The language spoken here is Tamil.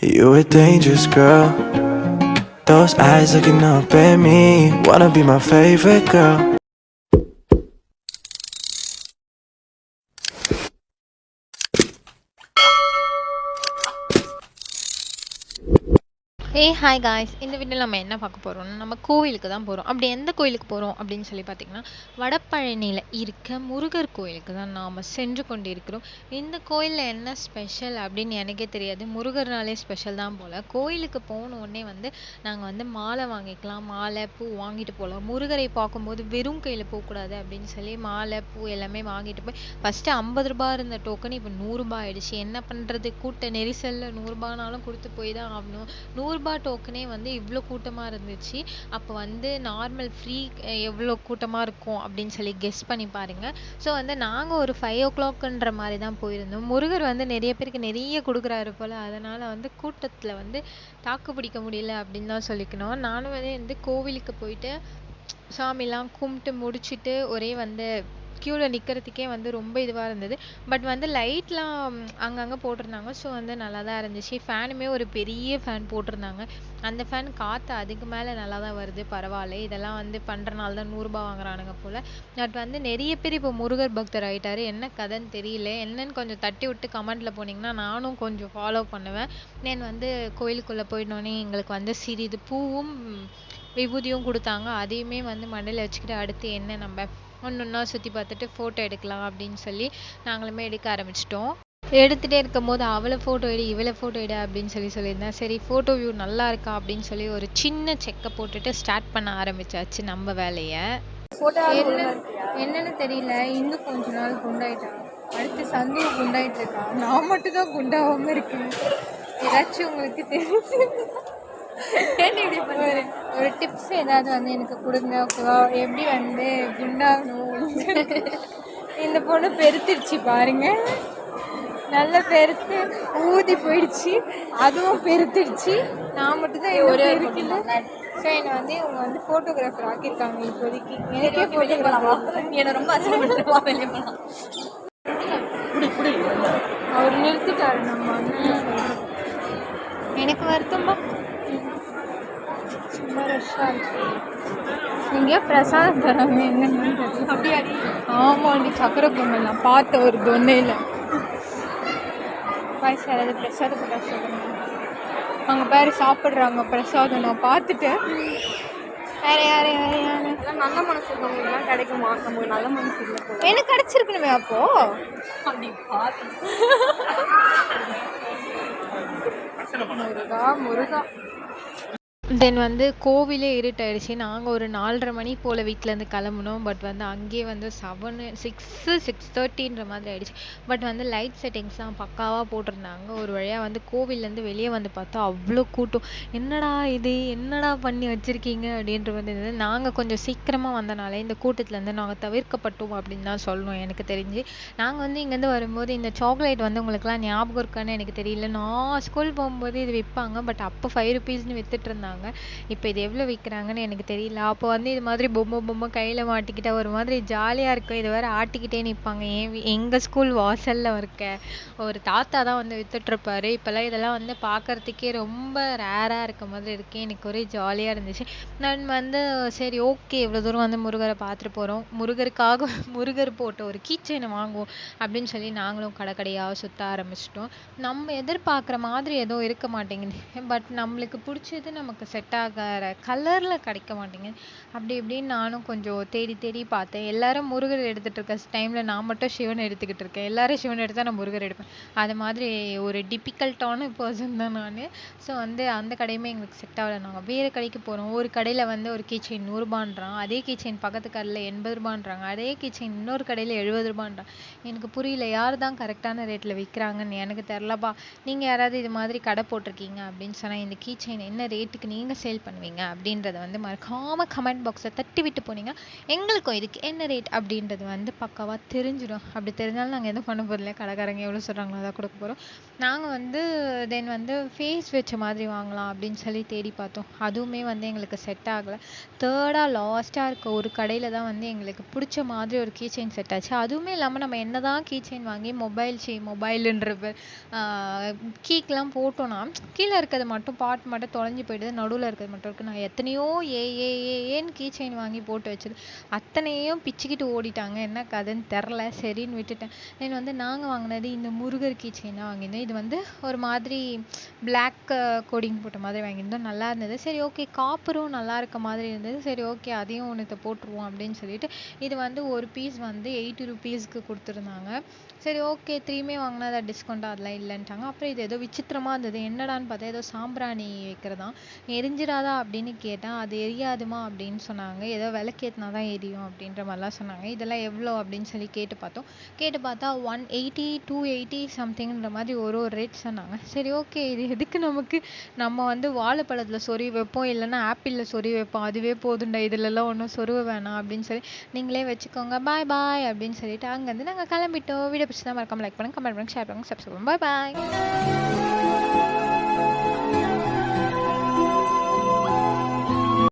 You a dangerous girl. Those eyes looking up at me. Wanna be my favorite girl. ஏய் ஹாய் காய்ஸ் இந்த வீடியோவில் நம்ம என்ன பார்க்க போகிறோம்னா நம்ம கோவிலுக்கு தான் போகிறோம் அப்படி எந்த கோயிலுக்கு போகிறோம் அப்படின்னு சொல்லி பார்த்தீங்கன்னா வடபழனியில் இருக்க முருகர் கோயிலுக்கு தான் நாம் சென்று கொண்டிருக்கிறோம். இந்த கோயிலில் என்ன ஸ்பெஷல் அப்படின்னு எனக்கே தெரியாது. முருகர்னாலே ஸ்பெஷல் தான் போல். கோயிலுக்கு போன உடனே வந்து நாங்கள் வந்து மாலை வாங்கிக்கலாம். மாலை பூ வாங்கிட்டு போகலாம் முருகரை பார்க்கும்போது வெறும் கையில் போகக்கூடாது அப்படின்னு சொல்லி மாலை பூ எல்லாமே வாங்கிட்டு போய் ஃபஸ்ட்டு ஐம்பது ரூபாய் இருந்த டோக்கன் இப்போ நூறுரூபா ஆயிடுச்சு. என்ன பண்ணுறது கூட்ட நெரிசலில் நூறுரூபானாலும் கொடுத்து போய் தான் ஆகணும். நூறு நூறுரூபா டோக்கனே வந்து இவ்வளோ கூட்டமாக இருந்துச்சு. அப்போ வந்து நார்மல் ஃப்ரீ எவ்வளோ கூட்டமாக இருக்கும் அப்படின்னு சொல்லி கெஸ் பண்ணி பாருங்கள் ஸோ வந்து நாங்கள் ஒரு ஃபைவ் ஓ கிளாக்குன்ற மாதிரி தான் போயிருந்தோம். முருகர் வந்து நிறைய பேருக்கு நிறைய கொடுக்குறாரு போல். அதனால் வந்து கூட்டத்தில் வந்து தாக்கு பிடிக்க முடியல அப்படின்னு தான் சொல்லிக்கணும். நானும் வந்து வந்து கோவிலுக்கு போயிட்டு சாமிலாம் கும்பிட்டு முடிச்சுட்டு ஒரே வந்து க்யூவில் நிற்கிறதுக்கே வந்து ரொம்ப இதுவாக இருந்தது. பட் வந்து லைட்லாம் அங்கங்கே போட்டிருந்தாங்க. ஸோ வந்து நல்லா தான் இருந்துச்சு. ஃபேனுமே ஒரு பெரிய ஃபேன் போட்டிருந்தாங்க. அந்த ஃபேன் காற்று அதுக்கு மேலே நல்லா தான் வருது. பரவாயில்ல. இதெல்லாம் வந்து பண்ணுறனால தான் நூறுரூபா வாங்குறானுங்க போல். பட் வந்து நிறைய பேர் இப்போ முருகர் பக்தர் ஆகிட்டாரு என்ன கதைன்னு தெரியல. என்னன்னு கொஞ்சம் தட்டி விட்டு கமெண்ட்டில் போனீங்கன்னா நானும் கொஞ்சம் ஃபாலோ பண்ணுவேன். நான் வந்து கோயிலுக்குள்ளே போயிட்டோன்னே எங்களுக்கு வந்து சிறிது பூவும் விபூதியும் கொடுத்தாங்க. அதையுமே வந்து மண்டையில் வச்சுக்கிட்டு அடுத்து என்ன நம்ம ஒன்று ஒன்றா சுற்றி பார்த்துட்டு ஃபோட்டோ எடுக்கலாம் அப்படின்னு சொல்லி நாங்களுமே எடுக்க ஆரம்பிச்சிட்டோம். எடுத்துகிட்டே இருக்கும் போது அவளை ஃபோட்டோ எடு இவளை ஃபோட்டோ எடு அப்படின்னு சொல்லி சொல்லியிருந்தேன். சரி ஃபோட்டோ வியூ நல்லா இருக்கா அப்படின்னு சொல்லி ஒரு சின்ன செக்கை போட்டுட்டு ஸ்டார்ட் பண்ண ஆரம்பிச்சாச்சு நம்ம வேலையை. என்ன என்னன்னு தெரியல. இன்னும் கொஞ்ச நாள் குண்டாயிட்டான் அடுத்து சந்து குண்டாயிட்டு இருக்கான் நான் மட்டும் தான் குண்டாகாம இருக்கேன். ஏதாச்சும் உங்களுக்கு தெரியும் ஒரு ஒரு டிப்ஸ் ஏதாவது வந்து எனக்கு கொடுங்க ஓகேவா எப்படி வந்து குண்டாகணும்? இந்த பொண்ணு பெருத்துருச்சு பாருங்க. நல்ல பெருத்து ஊதி போயிடுச்சு. அதுவும் பெருத்துடுச்சு நான் மட்டும் தான் ஒரு இருக்குல்ல ஸோ என்னை வந்து இவங்க வந்து ஃபோட்டோகிராஃபர் ஆக்கியிருக்காங்க இப்போதைக்கு. எனக்கே ஃபோட்டோகிராஃபர் என்னை ரொம்ப அசிங்கப்படுத்துவா வெளியே போகலாம் அவர் நிறுத்திட்டாரு நம்ம. எனக்கு வருத்தம்பா சும்மா ரஷ்ஷாக இருக்கு எங்கேயோ பிரசாதம் தராங்க என்னன்னு தெரியல அப்படியாடி ஆமாண்டி சக்கரை பொங்கல் நான் பார்த்த ஒரு தொன்னையில் பாய் சார் அது பிரசாதம் பிரசாதம் அவங்க பேர் சாப்பிட்றாங்க பிரசாதம் நான் பார்த்துட்டேன் வேற யாரு வேற யாரு? எல்லாம் நல்ல மனசு இருக்கவங்களுக்குலாம் கிடைக்குமா? நமக்கு நல்ல மனசு இல்லை எனக்கு கிடைச்சிருக்கணுமே அப்போ. அப்படி பார்த்து. முருகா முருகா. தென் வந்து கோவிலே இருட்டாயிடுச்சு. நாங்கள் ஒரு நாலரை மணி போல் வீட்டிலேருந்து கிளம்புனோம். பட் வந்து அங்கேயே வந்து செவனு சிக்ஸு சிக்ஸ் தேர்ட்டின்ற மாதிரி ஆயிடுச்சு. பட் வந்து லைட் செட்டிங்ஸ்லாம் பக்காவாக போட்டிருந்தாங்க. ஒரு வழியாக வந்து கோவில்லேருந்து வெளியே வந்து பார்த்தா அவ்வளோ கூட்டம். என்னடா இது? என்னடா பண்ணி வச்சுருக்கீங்க? அப்படின்ற வந்து இருந்தது. நாங்கள் கொஞ்சம் சீக்கிரமாக வந்தனால இந்த கூட்டத்துலேருந்து நாங்கள் தவிர்க்கப்பட்டோம் அப்படின்னு தான் சொல்லணும் எனக்கு தெரிஞ்சு. நாங்கள் வந்து இங்கேருந்து வரும்போது இந்த சாக்லேட் வந்து உங்களுக்குலாம் ஞாபகம் இருக்கான்னு எனக்கு தெரியல. நான் ஸ்கூல் போகும்போது இது விற்பாங்க பட் அப்போ ஃபைவ் ருபீஸ்னு விற்றுட்டு இருந்தாங்க. இப்போ இது எவ்வளோ விற்கிறாங்கன்னு எனக்கு தெரியல. அப்போ வந்து இது மாதிரி பொம்மை பொம்மை கையில் மாட்டிக்கிட்டா ஒரு மாதிரி ஜாலியாக இருக்கும். இது வேறு ஆட்டிக்கிட்டே நிற்பாங்க ஏன் எங்கள் ஸ்கூல் வாசலில் இருக்க ஒரு தாத்தா தான் வந்து விற்றுட்ருப்பாரு இப்போல்லாம் இதெல்லாம் வந்து பார்க்குறதுக்கே ரொம்ப ரேராக இருக்க மாதிரி இருக்கு. எனக்கு ஒரே ஜாலியாக இருந்துச்சு. நான் வந்து சரி ஓகே இவ்வளோ தூரம் வந்து முருகரை பார்த்துட்டு போகிறோம் முருகருக்காக முருகர் போட்ட ஒரு கீச்செயினை வாங்குவோம் அப்படின்னு சொல்லி நாங்களும் கடை கடையாக சுற்ற ஆரம்பிச்சிட்டோம். நம்ம எதிர்பார்க்குற மாதிரி எதுவும் இருக்க மாட்டேங்குது. பட் நம்மளுக்கு பிடிச்சது நமக்கு செட் ஆகிற கலரில் கிடைக்க மாட்டேங்குது. அப்படி இப்படின்னு நானும் கொஞ்சம் தேடி தேடி பார்த்தேன். எல்லாரும் முருகர் எடுத்துகிட்டு இருக்க டைமில் நான் மட்டும் சிவன் எடுத்துக்கிட்டு இருக்கேன். எல்லாரும் சிவன் எடுத்தால் நான் முருகர் எடுப்பேன். அது மாதிரி ஒரு டிஃபிகல்ட்டான பர்சன் தான் நான். ஸோ வந்து அந்த கடையுமே எங்களுக்கு செட் ஆகலை. நாங்கள் வேறு கடைக்கு போகிறோம் ஒரு கடையில் வந்து ஒரு கீச்செயின் நூறுரூபான்றான் அதே கீச்செயின் பக்கத்து கடையில் எண்பது ரூபான்றாங்க. அதே கீச்செயின் இன்னொரு கடையில் எழுபது ரூபான்றான். எனக்கு புரியல யார் தான் கரெக்டான ரேட்டில் விற்கிறாங்கன்னு எனக்கு தெரிலப்பா நீங்கள் யாராவது இது மாதிரி கடை போட்டிருக்கீங்க அப்படின்னு சொன்னால் இந்த கீச்செயின் என்ன ரேட்டுக்கு நீங்கள் சேல் பண்ணுவீங்க அப்படின்றத வந்து மறக்காமல் கமெண்ட் பாக்ஸை தட்டி விட்டு போனீங்க. எங்களுக்கும் இதுக்கு என்ன ரேட் அப்படின்றது வந்து பக்காவாக தெரிஞ்சிடும். அப்படி தெரிஞ்சாலும் நாங்கள் எதுவும் பண்ண போகிறதில்ல கடைக்காரங்க எவ்வளோ சொல்கிறாங்களோ அதை கொடுக்க போகிறோம் நாங்கள் வந்து தென் வந்து ஃபேஸ் வச்ச மாதிரி வாங்கலாம் அப்படின்னு சொல்லி தேடி பார்த்தோம். அதுவுமே வந்து எங்களுக்கு செட் ஆகலை. தேர்டாக லாஸ்ட்டாக இருக்க ஒரு கடையில் தான் வந்து எங்களுக்கு பிடிச்ச மாதிரி ஒரு கீ செயின் செட் ஆச்சு. அதுவுமே இல்லாமல் நம்ம என்ன தான் கீ செயின் வாங்கி மொபைல் செயின் மொபைலுன்ற கீக்கெலாம் போட்டோன்னா கீழே இருக்கிறது மட்டும் பார்ட் மட்டும் தொலைஞ்சு போயிடுது. நடுவில் இருக்கிறது மட்டும் இருக்குது நான் எத்தனையோ ஏ ஏ ஏ ஏன்னு கீ செயின் வாங்கி போட்டு வச்சது. அத்தனையும் பிச்சுக்கிட்டு ஓடிட்டாங்க. என்ன கதைன்னு தெரில. சரின்னு விட்டுட்டேன். தென் வந்து நாங்கள் வாங்கினது இந்த முருகர் கீ செயின் தான் வாங்கியிருந்தோம். இது வந்து ஒரு மாதிரி பிளாக் கோடிங் uh, போட்ட மாதிரி வாங்கியிருந்தோம். நல்லா இருந்தது. சரி ஓகே காப்பரும் நல்லா இருக்க மாதிரி இருந்தது. சரி ஓகே அதையும் ஒன்று போட்டுருவோம் அப்படின்னு சொல்லிட்டு இது வந்து ஒரு பீஸ் வந்து எயிட்டி ருபீஸ்க்கு கொடுத்துருந்தாங்க. சரி ஓகே த்ரீமே வாங்கினா அதை டிஸ்கவுண்ட் அதெல்லாம் இல்லைன்ட்டாங்க. அப்புறம் இது ஏதோ விசித்திரமாக இருந்தது. என்னடான்னு பார்த்தா ஏதோ சாம்பிராணி வைக்கிறதான் எரிஞ்சிடாதா அப்படின்னு கேட்டேன் அது எரியாதுமா அப்படின்னு சொன்னாங்க. ஏதோ விளக்கேற்றினா தான் எரியும் அப்படின்ற மாதிரிலாம் சொன்னாங்க. இதெல்லாம் எவ்வளோ அப்படின்னு சொல்லி கேட்டு பார்த்தோம். கேட்டு பார்த்தா ஒன் எயிட்டி டூ எயிட்டி சம்திங்ன்ற மாதிரி ஒரு ஒரு ரேட் சொன்னாங்க. சரி ஓகே இது எதுக்கு நமக்கு? நம்ம வந்து வாழைப்பழத்தில் சொறி வைப்போம் இல்லைன்னா ஆப்பிளில் சொறி வைப்போம். அதுவே போதுண்டா இதுலலாம் ஒன்றும் சொருவ வேணாம் அப்படின்னு சொல்லி நீங்களே வச்சுக்கோங்க. பாய் பாய் அப்படின்னு சொல்லிட்டு அங்கேருந்து நாங்கள் கிளம்பிட்டோம். வீடியோ பிடிச்சி தான் மறக்காமல் லைக் பண்ணுங்கள் கமெண்ட் பண்ணுங்கள் ஷேர் பண்ணுங்க. சப்ஸ்கிரைப் பாய் பாய்